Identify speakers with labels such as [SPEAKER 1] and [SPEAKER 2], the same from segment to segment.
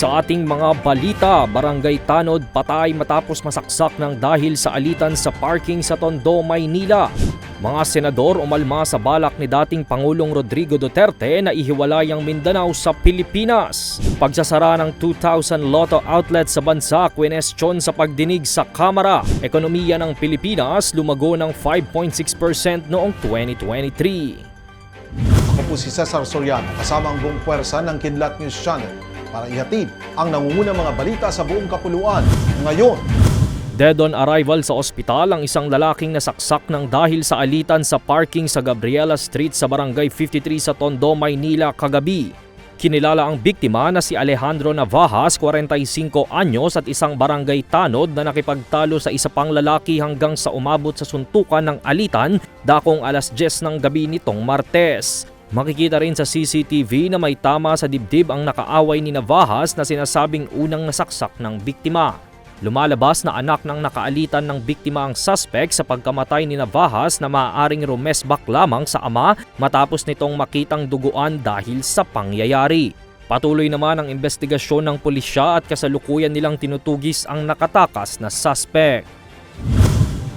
[SPEAKER 1] Sa ating mga balita, Barangay Tanod patay matapos masaksak ng dahil sa alitan sa parking sa Tondo, Maynila. Mga senador umalma sa balak ni dating Pangulong Rodrigo Duterte na ihiwalay ang Mindanao sa Pilipinas. Pagsasara ng 2,000 lotto outlets sa bansa kwenestyon sa pagdinig sa Kamara. Ekonomiya ng Pilipinas lumago ng 5.6% noong 2023.
[SPEAKER 2] Ako po si Cesar Soriano kasama ang buong puwersa ng Kidlat News Channel para ihatid ang nangungunang mga balita sa buong kapuluan. Ngayon,
[SPEAKER 1] Dead on arrival sa ospital ang isang lalaking nasaksak ng dahil sa alitan sa parking sa Gabriela Street sa Barangay 53 sa Tondo, Maynila kagabi. Kinilala ang biktima na si Alejandro Navajas, 45 anyos at isang barangay tanod na nakipagtalo sa isa pang lalaki hanggang sa umabot sa suntukan ng alitan dakong alas 10 ng gabi nitong Martes. Makikita rin sa CCTV na may tama sa dibdib ang nakaaway ni Navajas na sinasabing unang nasaksak ng biktima. Lumalabas na anak ng nakaalitan ng biktima ang suspect sa pagkamatay ni Navajas na maaaring rumesbak lamang sa ama matapos nitong makitang duguan dahil sa pangyayari. Patuloy naman ang investigasyon ng pulisya at kasalukuyan nilang tinutugis ang nakatakas na suspect.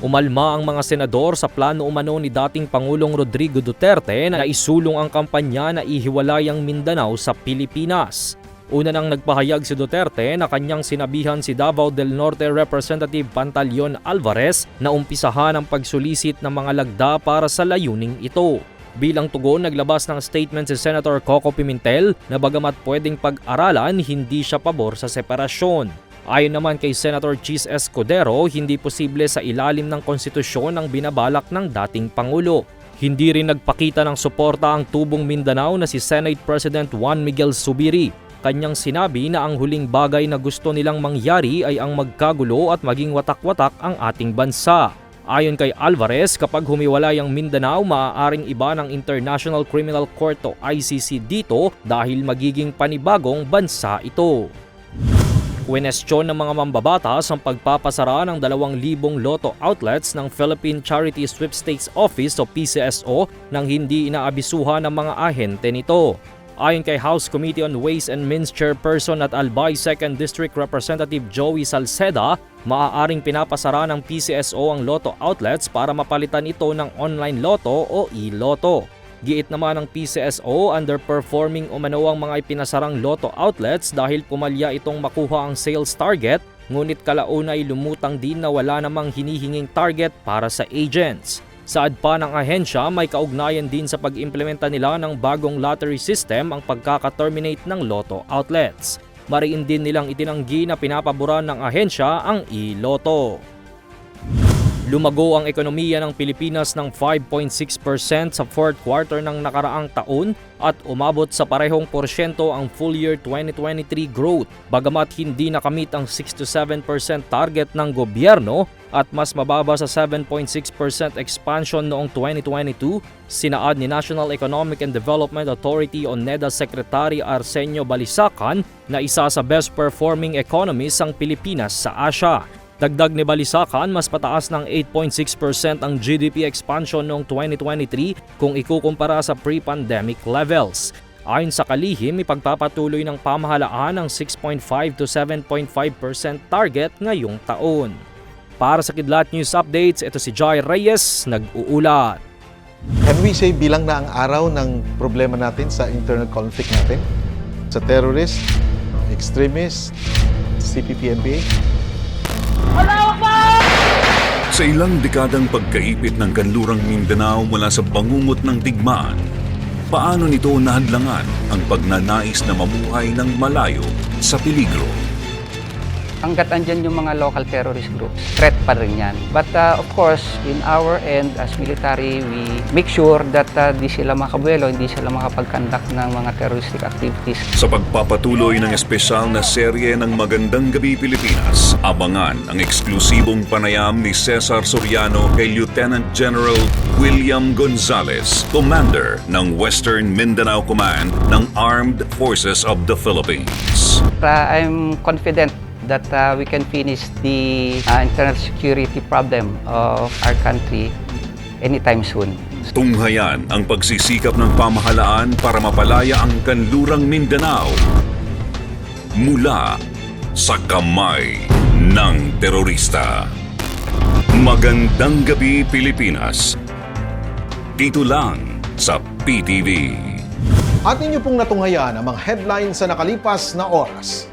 [SPEAKER 1] Umalma ang mga senador sa plano umano ni dating Pangulong Rodrigo Duterte na isulong ang kampanya na ihiwalay ang Mindanao sa Pilipinas. Una nang nagpahayag si Duterte na kanyang sinabihan si Davao del Norte Representative Pantaleon Alvarez na umpisahan ang pagsulisit ng mga lagda para sa layuning ito. Bilang tugon, naglabas ng statement si Senator Coco Pimentel na bagamat pwedeng pag-aralan, hindi siya pabor sa separasyon. Ayon naman kay Senator Chis Escudero, hindi posible sa ilalim ng konstitusyon ang binabalak ng dating Pangulo. Hindi rin nagpakita ng suporta ang tubong Mindanao na si Senate President Juan Miguel Subiri. Kanyang sinabi na ang huling bagay na gusto nilang mangyari ay ang magkagulo at maging watak-watak ang ating bansa. Ayon kay Alvarez, kapag humiwalay ang Mindanao, maaaring iba ng International Criminal Court o ICC dito dahil magiging panibagong bansa ito. Kwenestyon ng mga mambabatas ang pagpapasara ng 2,000 lotto outlets ng Philippine Charity Sweepstakes Office o PCSO nang hindi inaabisuhan ng mga ahente nito. Ayon kay House Committee on Ways and Means Chairperson at Albay 2nd District Representative Joey Salceda, maaaring pinapasara ng PCSO ang lotto outlets para mapalitan ito ng online lotto o e-lotto. Giit naman ng PCSO, underperforming umano mga ipinasarang lotto outlets dahil pumalya itong makuha ang sales target, ngunit kalaunay lumutang din na wala namang hinihinging target para sa agents. Saad pa ng ahensya, may kaugnayan din sa pag-implementa nila ng bagong lottery system ang pagkaka-terminate ng lotto outlets. Mariin din nilang itinanggi na pinapaboran ng ahensya ang e-lotto. Lumago ang ekonomiya ng Pilipinas ng 5.6% sa fourth quarter ng nakaraang taon at umabot sa parehong porsyento ang full year 2023 growth. Bagamat hindi nakamit ang 6 to 7% target ng gobyerno at mas mababa sa 7.6% expansion noong 2022, sinaad ni National Economic and Development Authority o NEDA Secretary Arsenio Balisacan na isa sa best performing economies ang Pilipinas sa Asia. Dagdag ni Balisakan, mas pataas ng 8.6% ang GDP expansion noong 2023 kung ikukumpara sa pre-pandemic levels. Ayon sa kalihim, ipagpapatuloy ng pamahalaan ang 6.5 to 7.5% target ngayong taon. Para sa Kidlat News Updates, ito si Joy Reyes, nag-uulat.
[SPEAKER 2] can we say bilang na ang araw ng problema natin sa internal conflict natin? Sa terrorist, extremist, CPP-NPA?
[SPEAKER 3] Sa ilang dekadang pagkaipit ng kanlurang Mindanao mula sa bangungot ng digmaan, paano nito nahadlangan ang pagnanais na mamuhay ng malayo sa peligro?
[SPEAKER 4] Hanggat andyan yung mga local terrorist groups, threat pa rin yan. But uh, of course, in our end as military, we make sure that uh, di sila makabuelo, hindi sila makapag-conduct ng mga terroristic activities.
[SPEAKER 3] Sa pagpapatuloy ng espesyal na serye ng Magandang Gabi Pilipinas, abangan ang eksklusibong panayam ni Cesar Soriano kay Lieutenant General William Gonzales, Commander ng Western Mindanao Command ng Armed Forces of the Philippines.
[SPEAKER 4] Uh, I'm confident that uh, we can finish the uh, internal security problem of our country anytime soon.
[SPEAKER 3] Tunghayan ang pagsisikap ng pamahalaan para mapalaya ang kanlurang Mindanao mula sa kamay ng terorista. Magandang gabi Pilipinas. Dito lang sa PTV.
[SPEAKER 2] At ninyo pong natunghayan ang mga headlines sa nakalipas na oras.